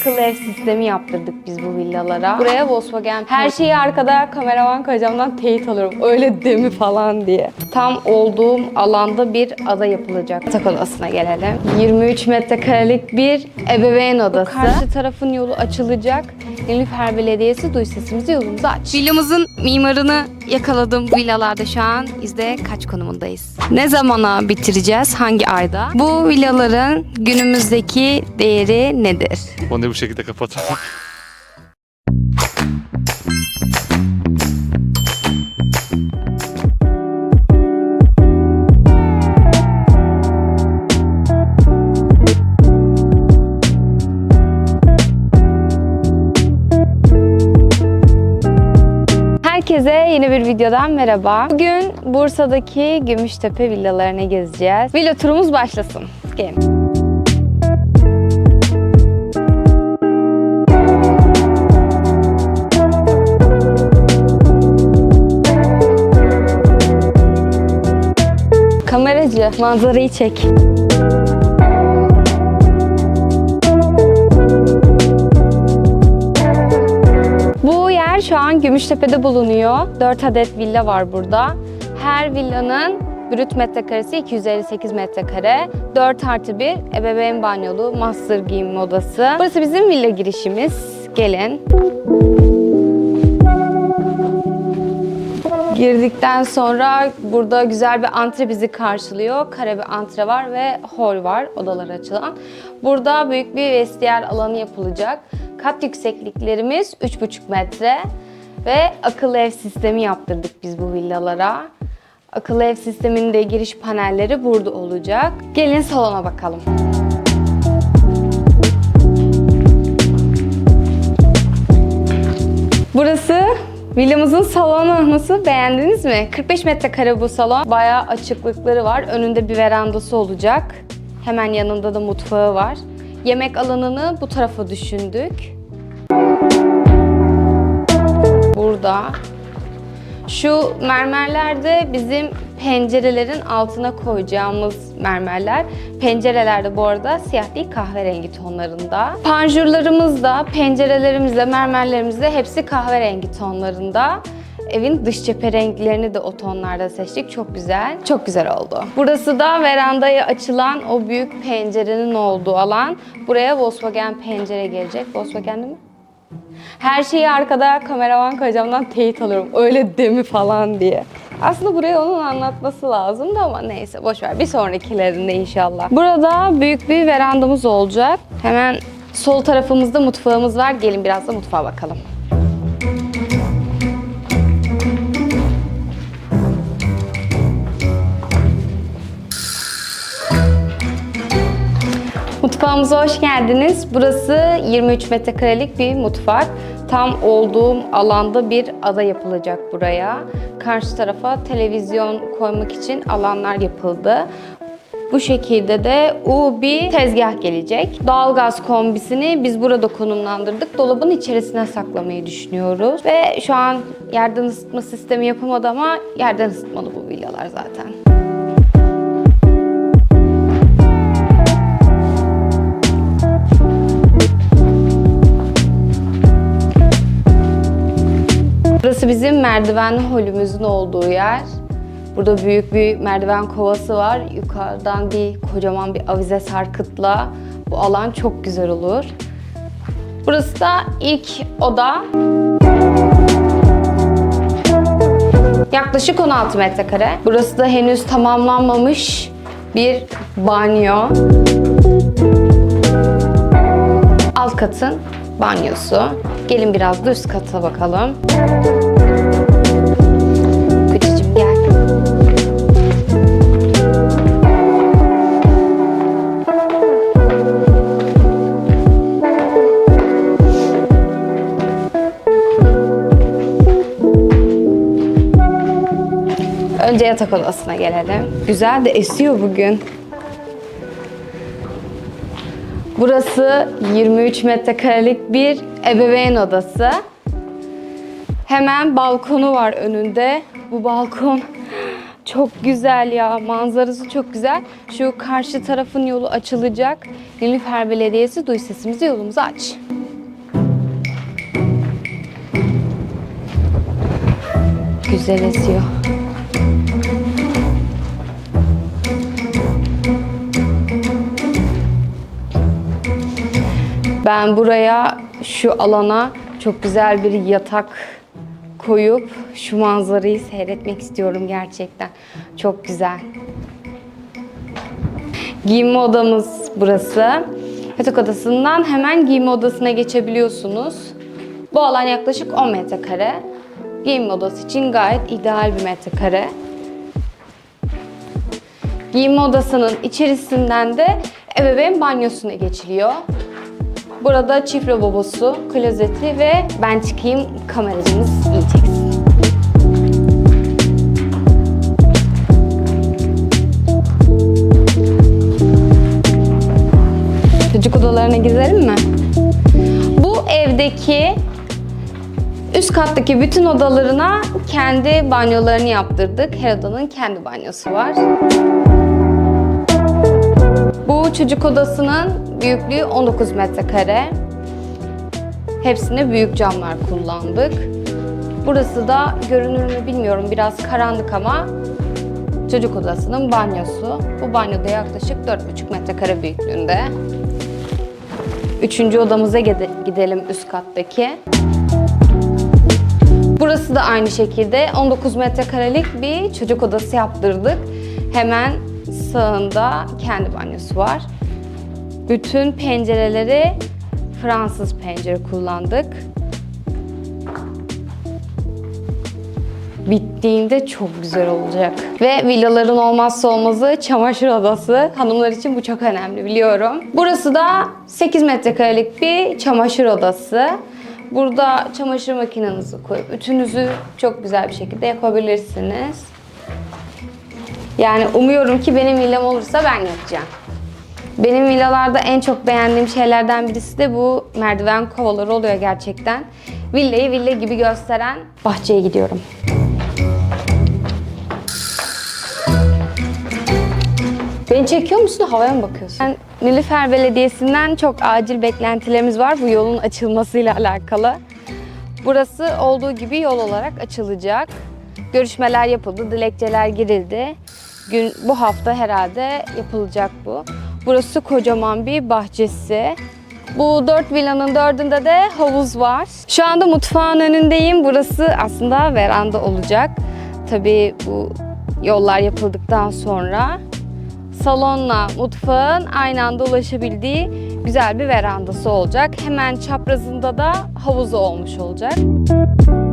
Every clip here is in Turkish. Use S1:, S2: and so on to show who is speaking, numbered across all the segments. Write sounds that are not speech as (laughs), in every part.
S1: akıllı ev sistemi yaptırdık biz bu villalara. Buraya Volkswagen her şeyi arkada kameraman kocamdan teyit alıyorum. Öyle demi falan diye. Tam olduğum alanda bir ada yapılacak. Yatak odasına gelelim. 23 metrekarelik bir ebeveyn odası. karşı tarafın yolu açılacak. Nilüfer Belediyesi duy sesimizi yolumuzu aç. Villamızın mimarını yakaladım. Bu villalarda şu an izle kaç konumundayız. Ne zamana bitireceğiz? Hangi ayda? Bu villaların günümüzdeki değeri nedir?
S2: Onu bu şekilde kapatalım. (laughs)
S1: Herkese yeni bir videodan merhaba. Bugün Bursa'daki Gümüştepe villalarını gezeceğiz. Villa turumuz başlasın. Gelin. Kameracı, manzarayı çek. Bu yer şu an Gümüştepe'de bulunuyor. 4 adet villa var burada. Her villanın brüt metrekaresi 258 metrekare. 4 artı 1 ebeveyn banyolu master giyinme odası. Burası bizim villa girişimiz. Gelin. Girdikten sonra burada güzel bir antre bizi karşılıyor. Kare bir antre var ve hol var odalar açılan. Burada büyük bir vestiyer alanı yapılacak. Kat yüksekliklerimiz 3,5 metre ve akıllı ev sistemi yaptırdık biz bu villalara. Akıllı ev sisteminin de giriş panelleri burada olacak. Gelin salona bakalım. Burası villamızın salonu. Nasıl? Beğendiniz mi? 45 metrekare bu salon. Bayağı açıklıkları var. Önünde bir verandası olacak. Hemen yanında da mutfağı var. Yemek alanını bu tarafa düşündük. Burada. Şu mermerler de bizim pencerelerin altına koyacağımız mermerler. Pencereler de bu arada siyah değil kahverengi tonlarında. Panjurlarımız da pencerelerimiz de mermerlerimiz de hepsi kahverengi tonlarında. Evin dış cephe renklerini de o tonlarda seçtik. Çok güzel. Çok güzel oldu. Burası da verandaya açılan o büyük pencerenin olduğu alan. Buraya Volkswagen pencere gelecek. Volkswagen değil mi? Her şeyi arkada kameraman kocamdan teyit alıyorum. Öyle demi falan diye. Aslında buraya onun anlatması lazımdı ama neyse boş ver. Bir sonrakilerinde inşallah. Burada büyük bir verandamız olacak. Hemen sol tarafımızda mutfağımız var. Gelin biraz da mutfağa bakalım. Mutfağımıza hoş geldiniz. Burası 23 metrekarelik bir mutfak. Tam olduğum alanda bir ada yapılacak buraya. Karşı tarafa televizyon koymak için alanlar yapıldı. Bu şekilde de U bir tezgah gelecek. Doğalgaz kombisini biz burada konumlandırdık. Dolabın içerisine saklamayı düşünüyoruz. Ve şu an yerden ısıtma sistemi yapamadı ama yerden ısıtmalı bu villalar zaten. Burası bizim merdivenli holümüzün olduğu yer. Burada büyük bir merdiven kovası var. Yukarıdan bir kocaman bir avize sarkıtla bu alan çok güzel olur. Burası da ilk oda. Yaklaşık 16 metrekare. Burası da henüz tamamlanmamış bir banyo. Alt katın banyosu. Gelin biraz da üst kata bakalım. Kocacığım gel. Önce yatak odasına gelelim. Güzel de esiyor bugün. Burası 23 metrekarelik bir ebeveyn odası. Hemen balkonu var önünde. Bu balkon (gasps) Çok güzel ya. Manzarası çok güzel. Şu karşı tarafın yolu açılacak. Nilüfer Belediyesi duy sesimizi yolumuzu aç. Güzel esiyor. Ben buraya şu alana çok güzel bir yatak koyup şu manzarayı seyretmek istiyorum gerçekten. Çok güzel. Giyinme odamız burası. Yatak odasından hemen giyinme odasına geçebiliyorsunuz. Bu alan yaklaşık 10 metrekare. Giyinme odası için gayet ideal bir metrekare. Giyinme odasının içerisinden de ebeveyn banyosuna geçiliyor. Burada çift lavabosu, klozeti ve ben çıkayım kameracımız iyi çeksin. Çocuk odalarına gidelim mi? Bu evdeki üst kattaki bütün odalarına kendi banyolarını yaptırdık. Her odanın kendi banyosu var. Bu çocuk odasının büyüklüğü 19 metrekare. Hepsine büyük camlar kullandık. Burası da görünür mü bilmiyorum biraz karanlık ama çocuk odasının banyosu. Bu banyoda yaklaşık 4,5 metrekare büyüklüğünde. Üçüncü odamıza gide- gidelim üst kattaki. Burası da aynı şekilde 19 metrekarelik bir çocuk odası yaptırdık. Hemen sağında kendi banyosu var. Bütün pencereleri Fransız pencere kullandık. Bittiğinde çok güzel olacak. Ve villaların olmazsa olmazı çamaşır odası. Hanımlar için bu çok önemli biliyorum. Burası da 8 metrekarelik bir çamaşır odası. Burada çamaşır makinenizi koyup ütünüzü çok güzel bir şekilde yapabilirsiniz. Yani umuyorum ki benim villam olursa ben yapacağım. Benim villalarda en çok beğendiğim şeylerden birisi de bu merdiven kovaları oluyor gerçekten. Villayı villa gibi gösteren bahçeye gidiyorum. Beni çekiyor musun? Havaya mı bakıyorsun? Ben Nilüfer Belediyesi'nden çok acil beklentilerimiz var bu yolun açılmasıyla alakalı. Burası olduğu gibi yol olarak açılacak. Görüşmeler yapıldı, dilekçeler girildi. Gün, bu hafta herhalde yapılacak bu. Burası kocaman bir bahçesi. Bu dört villanın dördünde de havuz var. Şu anda mutfağın önündeyim. Burası aslında veranda olacak. Tabii bu yollar yapıldıktan sonra salonla mutfağın aynı anda ulaşabildiği güzel bir verandası olacak. Hemen çaprazında da havuzu olmuş olacak. Villalarımızı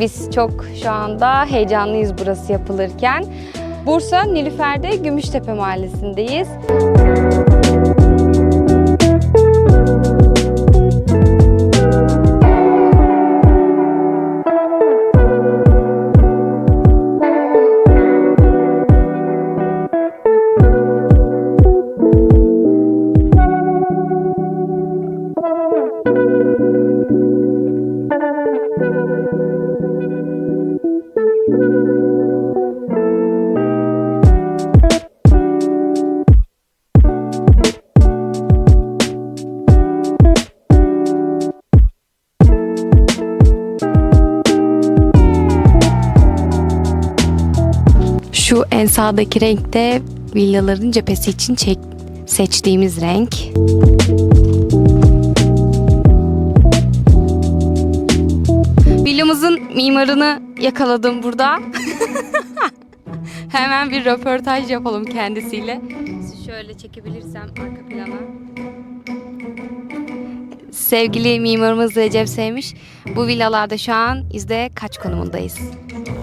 S1: Biz çok şu anda heyecanlıyız burası yapılırken. Bursa Nilüfer'de Gümüştepe Mahallesi'ndeyiz. Şu en sağdaki renk de villaların cephesi için çek, seçtiğimiz renk. Villamızın mimarını yakaladım burada. (laughs) Hemen bir röportaj yapalım kendisiyle. Şöyle çekebilirsem arka plana. Sevgili mimarımız Recep Sevmiş. Bu villalarda şu an yüzde kaç konumundayız?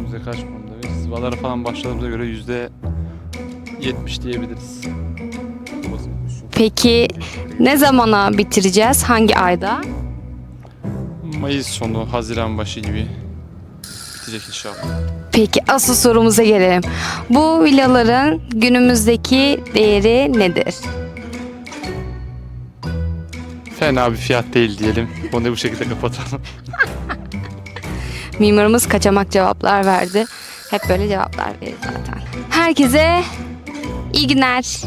S2: Yüzde kaç konumdayız? Sıvalara falan başladığımıza göre yüzde 70 diyebiliriz.
S1: Peki ne zamana bitireceğiz? Hangi ayda?
S2: Mayıs sonu, Haziran başı gibi bitecek inşallah.
S1: Peki asıl sorumuza gelelim. Bu villaların günümüzdeki değeri nedir?
S2: Fena bir fiyat değil diyelim. Onu da bu şekilde kapatalım. (laughs)
S1: Mimarımız kaçamak cevaplar verdi. Hep böyle cevaplar verir zaten. Herkese iyi günler.